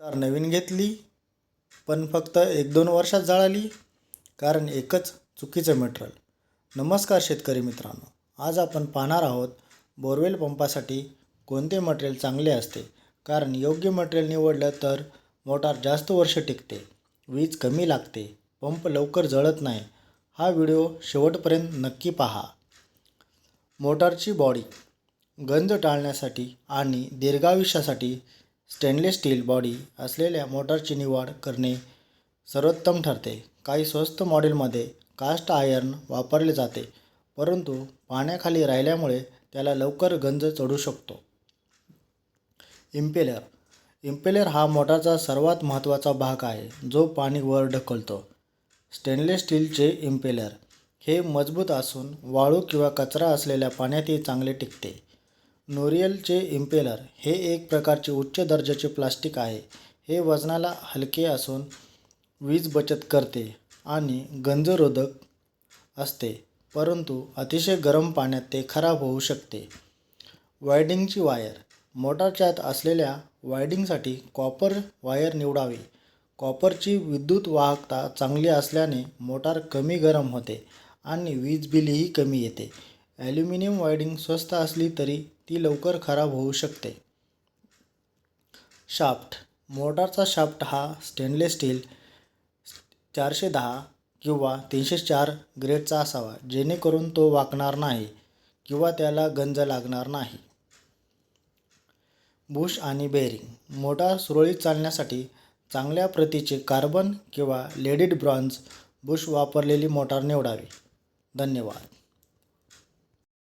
Motor नवीन घेतली पण फक्त एक दोन वर्षात जळाली कारण एकच चुकीचं मटेरियल नमस्कार शेतकरी मित्रांनो आज आपण पाहणार आहोत बोरवेल पंपासाठी कोणते मटेरियल चांगले असते. कारण योग्य मटेरियल निवडलं तर मोटार जास्त वर्ष टिकते वीज कमी लागते पंप लवकर जळत नाही. हा व्हिडिओ शेवटपर्यंत नक्की पहा. मोटारची बॉडी गंज टाळण्यासाठी आणि दीर्घायुष्यासाठी स्टेनलेस स्टील बॉडी असलेल्या मोटारची निवड करणे सर्वोत्तम ठरते. काही स्वस्त मॉडेलमध्ये कास्ट आयर्न वापरले जाते परंतु पाण्याखाली राहिल्यामुळे त्याला लवकर गंज चढू शकतो. इम्पेलर. इम्पेलर हा मोटारचा सर्वात महत्त्वाचा भाग आहे जो पाणी वर ढकलतो. स्टेनलेस स्टीलचे इम्पेलर हे मजबूत असून वाळू किंवा कचरा असलेल्या पाण्यातही चांगले टिकते. नोरियलचे इम्पेलर हे एक प्रकारचे उच्च दर्जाचे प्लास्टिक आहे. हे वजनाला हलके असून वीज बचत करते आणि गंजरोधक असते परंतु अतिशय गरम पाण्यात ते खराब होऊ शकते. वायडिंगची वायर. मोटारच्यात असलेल्या वायडिंगसाठी कॉपर वायर निवडावी. कॉपरची विद्युत वाहकता चांगली असल्याने मोटार कमी गरम होते आणि वीज बिलही कमी येते. ॲल्युमिनियम वायडिंग स्वस्त असली तरी ती लवकर खराब होऊ शकते. शाफ्ट. मोटारचा शाफ्ट हा स्टेनलेस स्टील चारशे दहा किंवा तीनशे चार ग्रेडचा असावा जेणेकरून तो वाकणार नाही किंवा त्याला गंज लागणार नाही. बुश आणि बेअरिंग. मोटार सुरळीत चालण्यासाठी चांगल्या प्रतीचे कार्बन किंवा लेडीड ब्रॉन्झ बुश वापरलेली मोटार निवडावी. धन्यवाद.